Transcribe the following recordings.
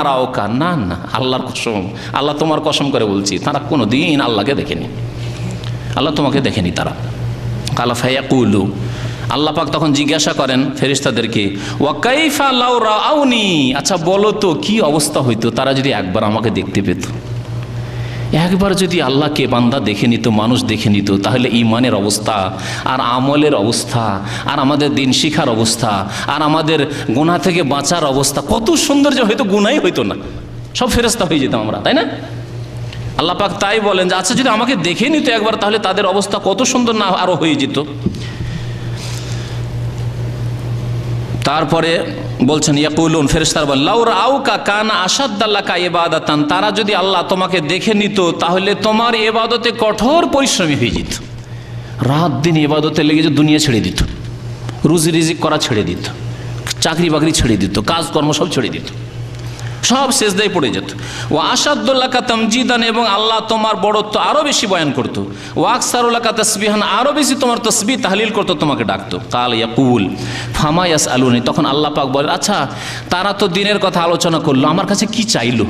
মারাওকা না না। আল্লাহর কসম, আল্লাহ তোমার কসম করে বলছি, তারা কোনো দিন আল্লাহকে দেখেনি। আল্লাহ তোমাকে দেখেনি তারা। কালা ফাইয়া কুলু আল্লাহ পাক তখন জিজ্ঞাসা করেন ফেরিস্তাদেরকে ওয়াকাইফা লাউরা আউনি আচ্ছা বলো তো, কি অবস্থা হইতো? তারা যদি একবার আমাকে দেখতে পেত। একবার যদি আল্লাহকে বান্দা দেখে নিত, মানুষ দেখে নিত, তাহলে ইমানের অবস্থা, আর আমলের অবস্থা, আর আমাদের দিন শিখার অবস্থা, আর আমাদের গুণা থেকে বাঁচার অবস্থা, কত সুন্দর যে হয়তো গুণাই হইতো না। সব ফেরস্তা হয়ে যেতাম আমরা, তাই না? আল্লাহ পাক তাই বলেন যে আচ্ছা যদি আমাকে দেখে নিত একবার, তাহলে তাদের অবস্থা কত সুন্দর না আরও হয়ে যেত। তারপরে বলছেন, ইয়াকুলুন ফেরেস্তার বল লাউর আউকা কানা আসাদ্দাল্লা কা এবাদাতান তারা যদি আল্লাহ তোমাকে দেখে নিত, তাহলে তোমার এবাদতে কঠোর পরিশ্রমী হয়ে যেত। রাত দিন এবাদতে লেগে যে দুনিয়া ছেড়ে দিত। রুজি রিজিক করা ছেড়ে দিত। চাকরি বাকরি ছেড়ে দিত। কাজকর্ম সব ছেড়ে দিত। সব শেষদায় পড়ে যেত। ও আসাদুল্লাহ তমজিদান, এবং আল্লাহ তোমার বড়ত্ব আরও বেশি বয়ান করতো। ও আকসারুল্লাহ তসবিহান আরও বেশি তোমার তসবি তাহলিল করতো, তোমাকে ডাকতো। কাল ইয়াকুল ফামায়াস আলুনি তখন আল্লাহ পাক বলে আচ্ছা তারা তো দিনের কথা আলোচনা করল, আমার কাছে কি চাইলো?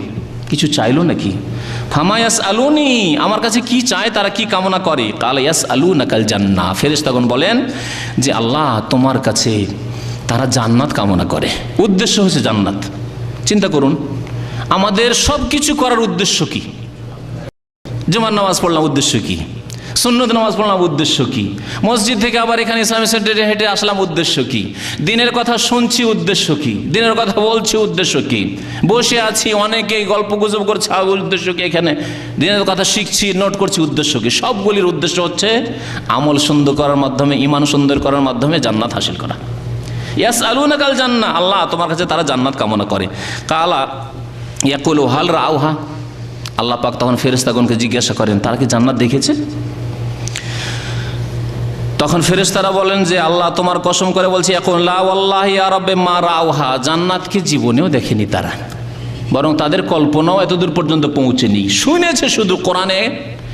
কিছু চাইলো নাকি? ফামায়াস আলুনি আমার কাছে কি চায়, তারা কি কামনা করে? কাল ইয়াস আলু নাকাল জান্না ফেরেস তখন বলেন যে, আল্লাহ তোমার কাছে তারা জান্নাত কামনা করে। উদ্দেশ্য হচ্ছে জান্নাত। চিন্তা করুন, আমাদের সব কিছু করার উদ্দেশ্য কি? জুমার নামাজ পড়লাম উদ্দেশ্য কি? সুন্নত নামাজ পড়লাম উদ্দেশ্য কি? মসজিদ থেকে আবার এখানে ইসলামী সেন্টারে হেঁটে আসলাম উদ্দেশ্য কি? দিনের কথা শুনছি উদ্দেশ্য কি? দিনের কথা বলছি উদ্দেশ্য কি? বসে আছি অনেকেই গল্প গুজব করছে উদ্দেশ্য কি এখানে? দিনের কথা শিখছি, নোট করছি, উদ্দেশ্য কি? সবগুলির উদ্দেশ্য হচ্ছে আমল সুন্দর করার মাধ্যমে ইমান সুন্দর করার মাধ্যমে জান্নাত হাসিল করা। ইয়াস আলুনা কাল জান্না আল্লাহ তোমার কাছে তারা জান্নাত কামনা করে। কালা, ইয়াকুল, হাল রাউহা? আল্লাহ পাক তখন ফেরেস্তাগণকে জিজ্ঞাসা করেন, তারা কি জান্নাত দেখেছে? তখন ফেরেস্তারা বলেন যে, আল্লাহ তোমার কসম করে বলছে এখন লাউল্লাহ আরবে মা রাউহা। জান্নাতকে জীবনেও দেখেনি তারা। বরং তাদের কল্পনাও এতদূর পর্যন্ত পৌঁছেনি। শুনেছে শুধু কোরআনে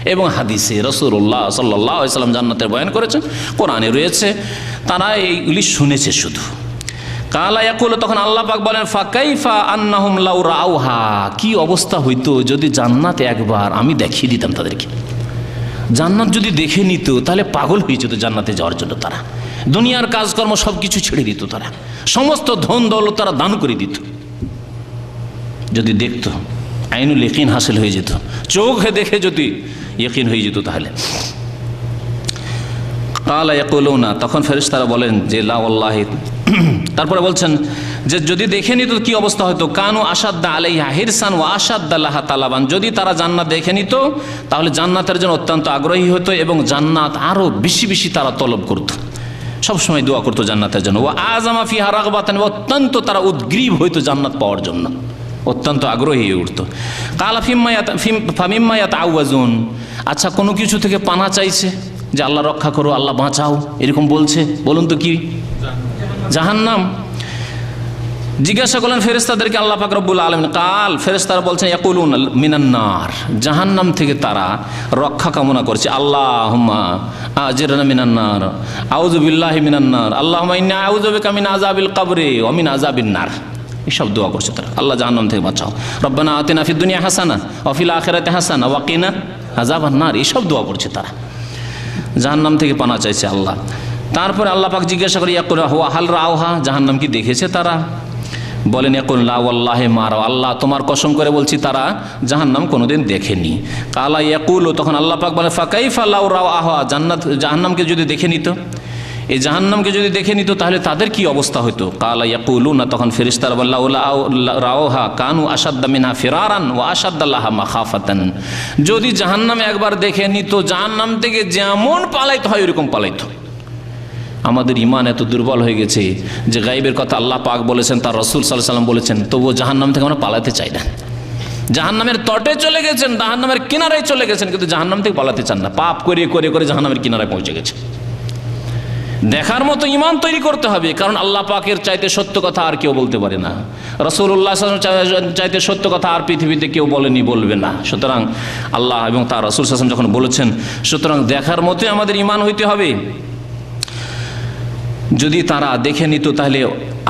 এবং হাদিসে রসুল্লাহ সাল্লাহ সাল্লাম জান্নাতের বয়ান করেছেন, কোরআনে রয়েছে, তারা এইগুলি শুনেছে শুধু। কালা ইয়াকুল, তখন আল্লাহ পাক বলেন, ফাকাইফা আন্নাহুম লাউ রাউহা। কি অবস্থা হইতো যদি জান্নাত একবার আমি দেখিয়ে দিতাম তাদেরকে? জান্নাত যদি দেখে নিত, তাহলে পাগল হয়ে যেত জান্নাতে যাওয়ার জন্য তারা। দুনিয়ার কাজকর্ম সব কিছু ছেড়ে দিত তারা। সমস্ত ধন দৌলত তারা দান করে দিত। যদি দেখতো, আইনুল ইকিন হাসিল হয়ে যেত। চোখে দেখে যদি ইকিন হয়ে যেত তাহলে। কালা না তখন ফেরেশতারা বলেন যে লাউল্লাহ তারপরে বলছেন যে, যদি দেখে নিত কি অবস্থা হতো? কানু আসাদ্দা আলাইহা হিরসান ও আসাদ্দাল্লাহ তালাবান। যদি তারা জান্নাত দেখে নিত, তাহলে জান্নাতের জন্য অত্যন্ত আগ্রহী হতো এবং জান্নাত আরও বেশি বেশি তারা তলব করত। সবসময় দোয়া করতো জান্নাতের জন্য। ও আজামা ফিহা রাগবাতান, অত্যন্ত তারা উদ্গ্রীব হইতো জান্নাত পাওয়ার জন্য। অত্যন্ত আগ্রহী হয়ে উঠতো। কালা ফামিম্মায়াত আউয়াজুন আচ্ছা কোনো কিছু থেকে পানা চাইছে? যে আল্লাহ রক্ষা করো, আল্লাহ বাঁচাও, এরকম বলছে। বলুন তো কি? জাহান্নাম। জিজ্ঞাসা করলেন ফেরেস্তাদেরকে আল্লাহ পাক রব্বুল আলম কাল ফেরেস্তারা বলছেন, ইয়াকুলুন মিনান্নার জাহান্নাম থেকে তারা রক্ষা কামনা করছে। আল্লাহ আজিরানা মিনান্নার আউজুবিল্লাহি মিনান্নার আল্লাহ ইন্না আউজুবিকা মিন আযাবিল কবরে ওয়া মিন আযাবিন নার। এসব দোয়া করছে তারা। আল্লাহ জাহান্নাম থেকে বাঁচাও। রব্বানা আতিনা ফিদ দুনিয়া হাসানা ওয়া আখেরাতে হাসানা ওয়া কিনা আযাবান নার। এসব দোয়া করছে তারা। জাহান্নাম থেকে পানা চাইছে আল্লাহ। তারপরে আল্লাহ পাক জিজ্ঞাসা করে, ইয়াকুল হুয়া হাল রাওহা জাহান্নাম কি দেখেছে তারা? বলেন এখন লাউল্লাহে মারাও আল্লাহ তোমার কসম করে বলছি, তারা জাহান্নাম কোনোদিন দেখেনি। কালা ইয়াকুল, তখন আল্লাহ পাক বলে, ফাকাইফা লাউ রাও আহা জান্নাত জাহান্নামকে যদি দেখে নিত? এই জাহান্নামকে যদি দেখে নিত, তাহলে তাদের কি অবস্থা হতো কালা ইয়াকুলু না তখন ফেরিস্তার রাওহা কানু আসাদ্দা মিনা ফেরারান ও আসাদ্দাল্লাহ মাখাফাতান। যদি জাহান্নামে একবার দেখে নিত, জাহান্নাম থেকে যেমন পালাইতে হয়, ওইরকম পালাইতো। আমাদের ইমান এত দুর্বল হয়ে গেছে যে গাইবের কথা আল্লাহ পাক বলেছেন, তার রসুল সাল্লাহ সাল্লাম বলেছেন, তবুও জাহান্নাম থেকে আমরা পালাতে চাই না। জাহান্নামের তটে চলে গেছেন, জাহান্নামের কিনারায় চলে গেছেন, কিন্তু জাহান্নাম থেকে পালাতে চান না। পাপ করে করে করে জাহান্নামের কিনারায় পৌঁছে গেছে। দেখার মতো ইমান তৈরি করতে হবে, কারণ আল্লাহ পাকের চাইতে সত্য কথা আর কেউ বলতে পারে না। রসুল্লাহ চাইতে সত্য কথা আর পৃথিবীতে কেউ বলেনি, বলবে না। সুতরাং আল্লাহ এবং তার রসুল হাসান যখন বলেছেন, সুতরাং দেখার মতোই আমাদের ইমান হইতে হবে। যদি তারা দেখে নিত, তাহলে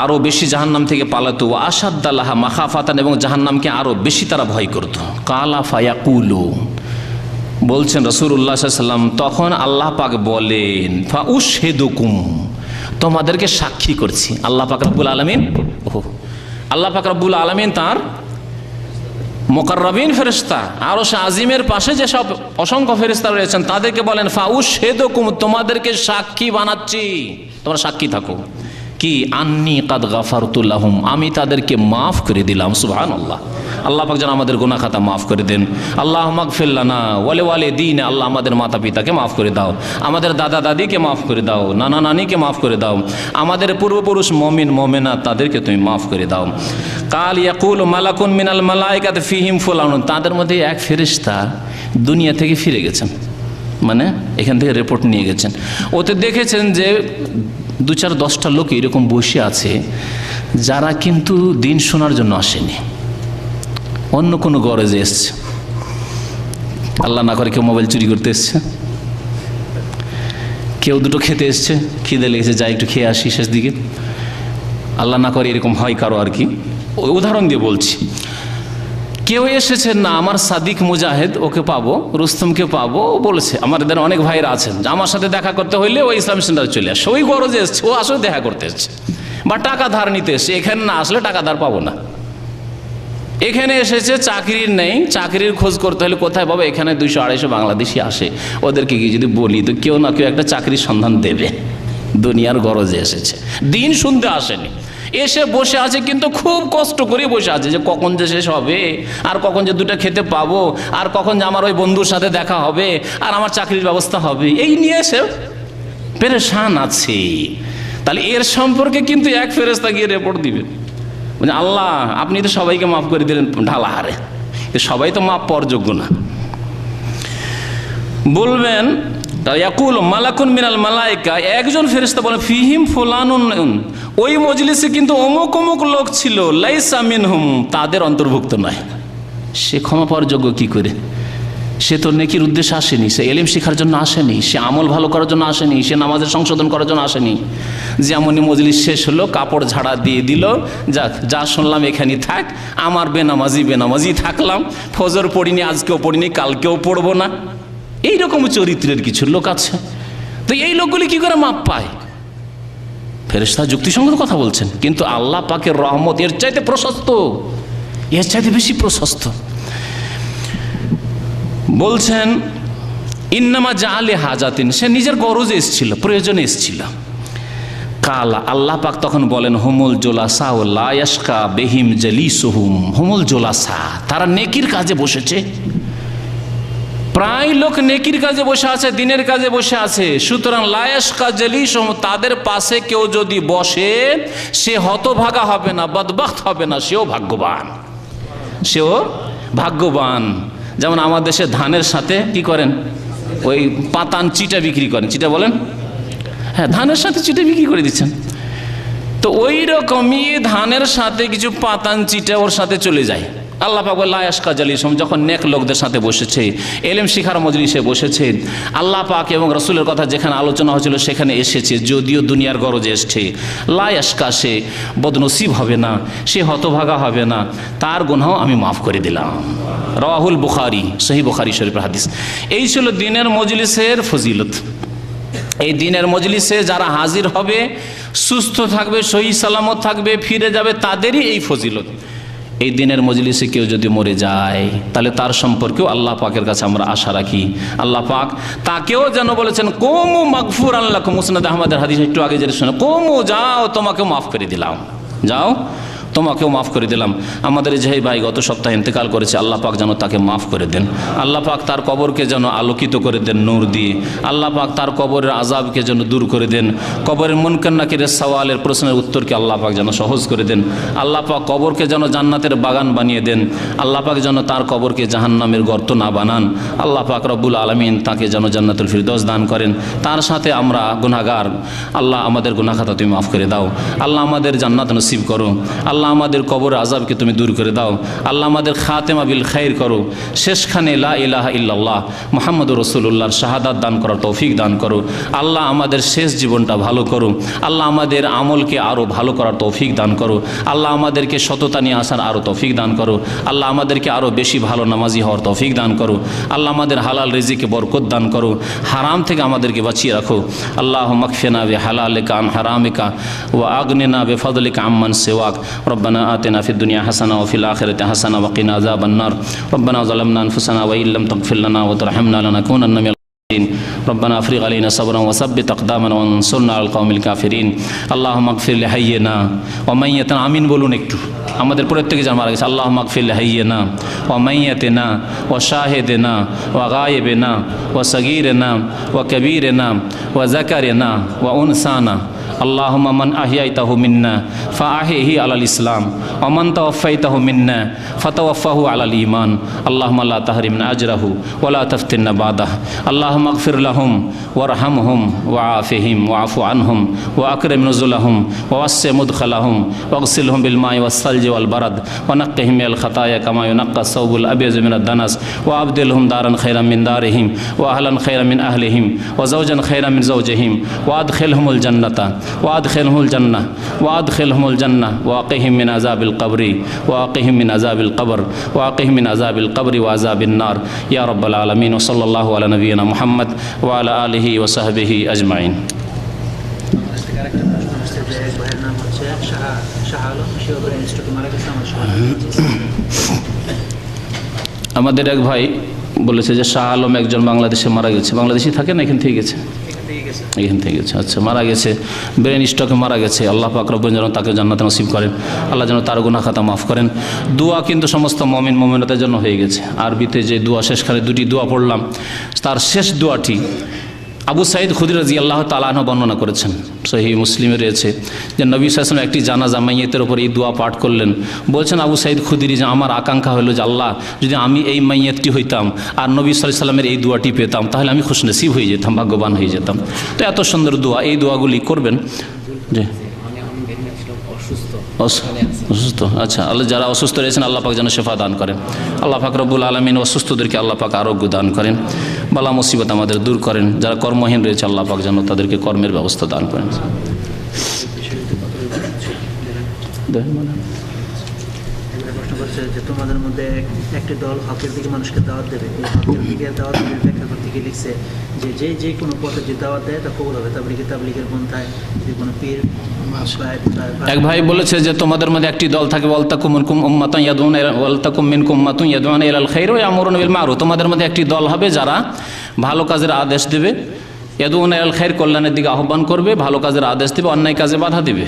আরও বেশি জাহান্নাম থেকে পালাতো। আসাদ্দাল্লাহা মাখাফাতান এবং জাহান্নামকে আরও বেশি তারা ভয় করত। কালা ফায়াকুলু বলছেন রসুল্লাহ সাল্লাম তখন আল্লাহ পাক বলেন হেদুকুম তোমাদেরকে সাক্ষী করছি। আল্লাহ পাক রব্বুল আলমিন, ওহো, আল্লাহ পাক রব্বুল আলমিন তার মোকাররবিন ফেরিস্তা আরও সে আজিমের পাশে যেসব অসংখ্য ফেরিস্তা রয়েছেন, তাদেরকে বলেন ফাউস হেদুকুম তোমাদেরকে সাক্ষী বানাচ্ছি। তোমরা সাক্ষী থাকো। কি আন্নি কাদ গাফারতুল্লাহম আমি তাদেরকে মাফ করে দিলাম সুহান আল্লাহ আল্লাহ পাক যেন আমাদের গুনা খাতা মাফ করে দেন। আল্লাহ মাগফিল্লানা ওয়ালে ওয়ালে দিন আল্লাহ আমাদের মাতা পিতাকে মাফ করে দাও। আমাদের দাদা দাদিকে মাফ করে দাও নানা নানিকে মাফ করে দাও। আমাদের পূর্বপুরুষ মমিন, মমেনা, তাদেরকে তুমি মাফ করে দাও। কাল ইয়াকুল মালাকুন মিনাল মালাইকাত ফিহিম ফুলানুন, তাদের মধ্যে এক ফেরিস্তা দুনিয়া থেকে ফিরে গেছেন। মানে এখান থেকে রিপোর্ট নিয়ে গেছেন। ওতে দেখেছেন যে দু চার দশটা লোক এরকম বসে আছে, যারা কিন্তু দিন শোনার জন্য আসেনি। অন্য কোনো গরজে এসছে। আল্লাহ না করে কেউ মোবাইল চুরি করতে এসছে। কেউ দুটো খেতে এসছে, খিদে লেগেছে, যাই একটু খেয়ে আসি শেষ দিকে। আল্লাহ না করে এরকম হয় কারও আর কি। উদাহরণ দিয়ে বলছি। কেউ এসেছে, না, আমার সাদিক মুজাহিদ, ওকে পাবো, রুস্তমকে পাবো। ও বলেছে, আমার এদের অনেক ভাইরা আছেন, আমার সাথে দেখা করতে হইলে ওই ইসলাম সেন্টারে চলে আসে। ওই গরজে এসছে, ও আসলে দেখা করতে এসছে। বা টাকা ধার নিতে এসছে, এখানে না আসলে টাকা ধার পাবো না। এখানে এসেছে, চাকরির নেই, চাকরির খোঁজ করতে হলে কোথায় পাবো? এখানে দুইশো আড়াইশো বাংলাদেশি আসে। ওদেরকে কি যদি বলি, তো কেউ না কেউ একটা চাকরির সন্ধান দেবে। দুনিয়ার গরজে এসেছে। দিন শুনতে আসেনি। এসে বসে আছে কিন্তু খুব কষ্ট করে বসে আছে যে কখন যে শেষ হবে, আর কখন যে দুটো খেতে পাবো, আর কখন যে আমার ওই বন্ধুর সাথে দেখা হবে, আর আমার চাকরির ব্যবস্থা হবে, এই নিয়ে এসে পেরেশান আছে। তাহলে এর সম্পর্কে কিন্তু এক ফেরেস্তা গিয়ে রেপোর্ট দিবে। মানে আল্লাহ, আপনি তো সবাইকে মাফ করে দিলেন ঢালা হারে। সবাই তো মাফ পাওয়ার যোগ্য না। বলবেন মালাকুন মিনাল মালাইকা। একজন ফেরিস্তা বলেন ফিহিম ফুলানুন। ওই মজলিসে কিন্তু অমুক অমুক লোক ছিল, লাইসা মিনহুম, তাদের অন্তর্ভুক্ত নয়। সে ক্ষমা পাওয়ার যোগ্য কি করে? সে তো নেকির উদ্দেশ্যে আসেনি, সে এলিম শেখার জন্য আসেনি, সে আমল ভালো করার জন্য আসেনি, সে নামাজের সংশোধন করার জন্য আসেনি। যেমনই মজলিস শেষ হলো, কাপড় ঝাড়া দিয়ে দিল যাক যা শুনলাম এখানে থাক, আমার বেনামাজি বেনামাজি থাকলাম, ফজর পড়িনি, আজকেও পড়িনি, কালকেও পড়ব না। এইরকম চরিত্রের কিছু লোক আছে। তো এই লোকগুলি কি করে মাপ পায়? ফেরেস্তা যুক্তিসঙ্গত কথা বলছেন, কিন্তু আল্লাহ পাকের রহমত এর চাইতে প্রশস্ত। এর চাইতে বেশি প্রশস্ত। বলছেন, ইন্নামা যা জালে হাজাতিন সে নিজের গরজে এসছিল, প্রয়োজনে এসছিল। কালা আল্লাহ পাক তখন বলেন, হোমল জোলাসা ও লায়াসকা বেহিম জলি সোহুম হুমুল জোলাসা তারা নেকির কাজে বসেছে। প্রায় লোক নেকির কাজে বসে আছে, দিনের কাজে বসে আছে। সুতরাং লায়াস কাজলি তাদের পাশে কেউ যদি বসে, সে হতভাগা হবে না বদবাক্ত হবে না, সেও ভাগ্যবান। সেও ভাগ্যবান। যেমন আমার দেশে ধানের সাথে কি করেন? ওই পাতান চিটা বিক্রি করেন। চিটা বলেন? হ্যাঁ ধানের সাথে চিটা বিক্রি করে দিচ্ছেন। তো ওই রকমই ধানের সাথে কিছু পাতান চিটা ওর সাথে চলে যায়। আল্লাহ পাক লায়াস কাজালি যখন নেক লোকদের সাথে বসেছে, এলেম শিখার মজলিসে বসেছে, আল্লাহ পাক এবং রসুলের কথা যেখানে আলোচনা হয়েছিল সেখানে এসেছে, যদিও দুনিয়ার গরজে এসছে। লায়াসকা সে বদনসিব হবে না, সে হতভাগা হবে না, তার গুনাও আমি মাফ করে দিলাম। রাহুল বুখারি সহি বুখারি শরীফ হাদিস। এই ছিল দিনের মজলিসের ফজিলত। এই দিনের মজলিসে যারা হাজির হবে, সুস্থ থাকবে, সহি সালামত থাকবে, ফিরে যাবে, তাদেরই এই ফজিলত। এই দিনের মজলিসে কেউ যদি মরে যায়, তাহলে তার সম্পর্কেও আল্লাহ পাকের কাছে আমরা আশা রাখি। আল্লাহ পাক তাকেও যেন বলেছেন, কোমু মাগফুর আল্লাহ মুসনাদ আহমদের হাদিস একটু আগে যেটা শোনো, কোমু, যাও তোমাকে মাফ করে দিলাম। যাও তোমাকেও মাফ করে দিলাম। আমাদের যে ভাই গত সপ্তাহে ইন্তেকাল করেছে, আল্লাহ পাক যেন তাকে মাফ করে দেন। আল্লাহ পাক তার কবরকে যেন আলোকিত করে দেন নূর দিয়ে। আল্লাহ পাক তার কবরের আজাবকে যেন দূর করে দেন। কবরের মনকান্নাকের সওয়ালের প্রশ্নের উত্তরকে আল্লাহ পাক যেন সহজ করে দেন। আল্লাহ পাক কবরকে যেন জান্নাতের বাগান বানিয়ে দেন। আল্লাহ পাক যেন তার কবরকে জাহান্নামের গর্ত না বানান। আল্লাহ পাক রব্বুল আলমিন তাকে যেন জান্নাতুল ফিরদোস দান করেন। তার সাথে আমরা গুনাগার আল্লাহ আমাদের গুনাখাতা তুমি মাফ করে দাও। আল্লাহ আমাদের জান্নাত নসিব করো। আল্লাহ আল্লাহ আমাদের কবর আজাবকে তুমি দূর করে দাও। আল্লাহ আমাদের খাতেমা বিল খাইর করো শেষখানে লা ইলাহা ইল্লাল্লাহ মোহাম্মদ রসুল্লাহর শাহাদাত দান করার তৌফিক দান করো আল্লাহ আমাদের শেষ জীবনটা ভালো করো আল্লাহ আমাদের আমলকে আরও ভালো করার তৌফিক দান করো আল্লাহ আমাদেরকে সততা নিয়ে আসার আরও তৌফিক দান করো আল্লাহ আমাদেরকে আরও বেশি ভালো নামাজি হওয়ার তৌফিক দান করো আল্লাহ আমাদের হালাল রিজিকে বরকত দান করো হারাম থেকে আমাদেরকে বাঁচিয়ে রাখো আল্লাহ মকফেনা বে হালালিকা আন হারামিকা ও আগনেনা বে ফদলিকা আম্মান সেওয়াক। রব্বানা আতেনা ফি দুনিয়া হাসানা ও ফিল আখিরাতি হাসানা ওয়া কিনা আযাবান নার রব্বানা যালামনা আনফুসানা ওয়া ইল্লাম তাগফির লানা ওয়া তারহামনা লানাকুনান্না মিনাল ربنا افرغ علينا صبرا وثبت اقدامنا وانصرنا على القوم الكافرين اللهم اغفر لحينا وميتنا আমিন বলুন একটু আমাদের প্রত্যেকে যারা মারা গেছে আল্লাহ মাগফির হাইয়েনা ও মাইয়াতেনা ও শাহেদেনা ও গায়েবেনা ও সগীরেনা ও কবীরেনা ও জাকারেনা ও উনসানা اللهم من أحييته منا فأحيه على الإسلام ومن توفيته منا فتوفه على الإيمان اللهم لا تحرمنا أجره ولا تفتنا بعده اللهم اغفر لهم وارحمهم وعافهم واعف عنهم وأكرم نزلهم ووسع مدخلهم واغسلهم بالماء والثلج والبرد ونقهم من الخطايا كما ينقى الثوب الأبيض من الدنس وأبدلهم دارا خيرا من دارهم وأهلا خيرا من أهلهم وزوجا خيرا من زوجهم وأدخلهم الجنة ওয়াদ খেলহুল জান্না ওয়াদ খেলহমুল জান্না ওয়াকিহমিন আজাবিল কবরি ওয়াকিহমিন আজাবিল কবর ওয়াকিহমিন আজাবিল কবরি ওয়াজাবিন নার। ইয়া রব্বাল আলমিন সাল্লাল্লাহু আলা নবীনা মোহাম্মদ ওয়ালা আলহি সাহবিহি আজমাইন। আমাদের এক ভাই বলেছে যে শাহ আলম একজন বাংলাদেশে মারা গেছে। বাংলাদেশি থাকে না, এখান থেকে গেছে। এখান থেকে গেছে আচ্ছা মারা গেছে ব্রেন স্টকে মারা গেছে, আল্লাহ পাক রব্বুল যেন তাকে জান্নাত নসিব করেন। আল্লাহ যেন তার গুনাহ খাতা মাফ করেন। দোয়া কিন্তু সমস্ত মমিন মমিনতার জন্য হয়ে গেছে। আরবিতে যে দোয়া শেষখানে দুটি দোয়া পড়লাম, তার শেষ দোয়াটি আবু সাইদ খুদির রাজি আল্লাহ তালাহ বর্ণনা করেছেন। সহি মুসলিমে রয়েছে যে নবী সাসম একটি জানাজা মাইয়েতের ওপর এই দোয়া পাঠ করলেন। বলছেন আবু সাইদ খুদিরি যে আমার আকাঙ্ক্ষা হলো যে আল্লাহ, যদি আমি এই মাইয়েতটি হইতাম আর নবী সাল্লাহ সাল্লামের এই দোয়াটি পেতাম, তাহলে আমি খুশনসিব হয়ে যেতাম, ভাগ্যবান হয়ে যেতাম। তো এত সুন্দর দোয়া, এই দোয়াগুলি করবেন? যে অসুস্থ। আচ্ছা আল্লাহ যারা অসুস্থ রয়েছেন আল্লাহ পাক যেন শেফা দান করেন। আল্লাহ পাক রব্বুল আলমিন অসুস্থদেরকে আল্লাহ পাক আরোগ্য দান করেন। বালা মুসিবত আমাদের দূর করেন। যারা কর্মহীন রয়েছে আল্লাহ পাক যেন তাদেরকে কর্মের ব্যবস্থা দান করেন। করছে যে তোমাদের মধ্যে এক- একটি দল হকের দিকে মানুষকে দাওয়াত দেবে। হকের দিকে দাওয়াত দেবে ব্যাখ্যা করতে গিয়ে লিখছে যে যে যে কোনো পথে যে দাওয়াত দেয় তা কবুল হবে। তাবলিগে তাবলিগের পন্থায় যে কোনো পীর এক ভাই বলেছে যে তোমাদের মধ্যে একটি দল থাকে, ওয়ালতাকুম মিনকুম উম্মাতুন ইয়াদউন ইলা, ওয়ালতাকুম মিনকুম উম্মাতুন ইয়াদউন ইলাল খাইর ওয়া ইয়ামুরুনা বিল মারুফ। তোমাদের মধ্যে একটি দল হবে যারা ভালো কাজের আদেশ দেবে, ইয়াদউন ইলাল খাইর কল্যাণের দিকে আহ্বান করবে, ভালো কাজের আদেশ দেবে, অন্যায় কাজে বাধা দিবে।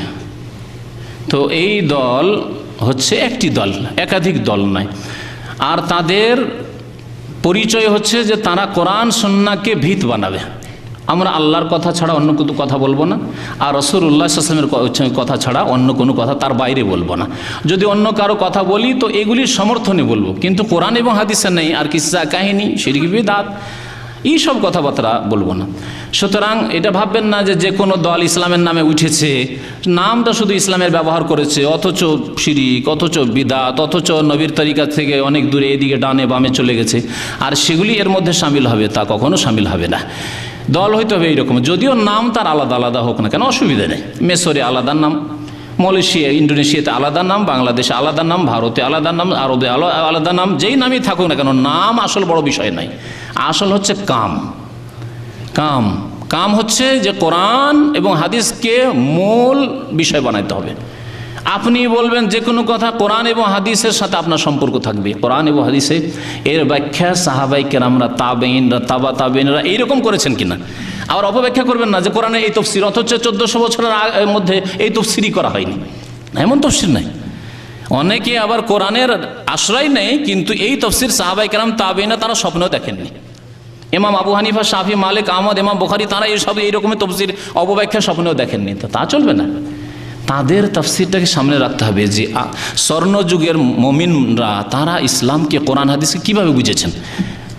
তো এই দল হচ্ছে একটি দল, একাধিক দল নয়। আর তাদের পরিচয় হচ্ছে যে তারা কোরআন, সন্নাকে ভিত বানাবে। আমরা আল্লাহর কথা ছাড়া অন্য কোনো কথা বলব না, আর রসুল্লাহ আসলামের কথা ছাড়া অন্য কোনো কথা তার বাইরে বলব না। যদি অন্য কারও কথা বলি, তো এগুলির সমর্থনে বলব। কিন্তু কোরআন এবং হাদিসে নেই, আর কিসা কাহিনী শিরিক বিদাত? এইসব কথাবার্তা বলব না। সুতরাং এটা ভাববেন না যে যে কোনো দল ইসলামের নামে উঠেছে, নামটা শুধু ইসলামের ব্যবহার করেছে, অথচ শিরিক, অথচ বিদাত, অথচ নবীর তরিকা থেকে অনেক দূরে এদিকে ডানে বামে চলে গেছে। আর সেগুলি এর মধ্যে সামিল হবে, তা কখনো সামিল হবে না। দল হইতে হবে এইরকম, যদিও নাম তার আলাদা আলাদা হোক না কেন, অসুবিধা নেই। মেসরে আলাদা নাম, মালয়েশিয়া ইন্ডোনেশিয়াতে আলাদা নাম, বাংলাদেশে আলাদা নাম, ভারতে আলাদা নাম, আরবে আলা- আলাদা নাম, যেই নামই থাকুক না কেন, নাম আসল বড় বিষয় নাই। আসল হচ্ছে কাম। কাম। কাম হচ্ছে যে কোরআন এবং হাদিসকে মূল বিষয় বানাইতে হবে। আপনি বলবেন যে কোনো কথা কোরআন এবং হাদিসের সাথে আপনার সম্পর্ক থাকবে। কোরআন এবং হাদিসে এর ব্যাখ্যা সাহাবাই কেরামরা তাবেইনরা তাবা তাবেইনরা এইরকম করেছেন কিনা? আবার অপব্যাখ্যা করবেন না যে কোরআনে এই তফসির, অথচ চোদ্দশো বছরের মধ্যে এই তফসিরই করা হয়নি। এমন তফসির নাই। অনেকে আবার কোরআনের আশ্রয় নেই কিন্তু এই তফসির সাহাবাই কেরাম তাবেইনা তারা স্বপ্নেও দেখেননি। ইমাম আবু হানিফা, শাফি, মালিক, আহমদ এমাম বুখারি, তারা এইসব এইরকমের তফসির অপব্যাখ্যা স্বপ্নেও দেখেননি। তো তা চলবে না। তাদের তফসিরটাকে সামনে রাখতে হবে যে স্বর্ণযুগের মমিনরা, তারা ইসলামকে কোরআন, হাদিসকে কীভাবে বুঝেছেন?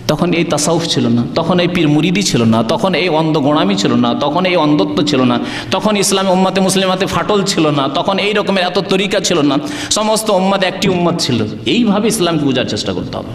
তখন এই তাসাউফ ছিল না, তখন এই পীর মুরিদি ছিল না, তখন এই অন্ধ গোড়ামি ছিল না, তখন এই অন্ধত্ব ছিল না, তখন ইসলামী উম্মাতে, মুসলিমাতে ফাটল ছিল না, তখন এই রকমের এত তরিকা ছিল না, সমস্ত উম্মাদ একটি উম্মাদ ছিল। এইভাবে ইসলামকে বোঝার চেষ্টা করতে হবে।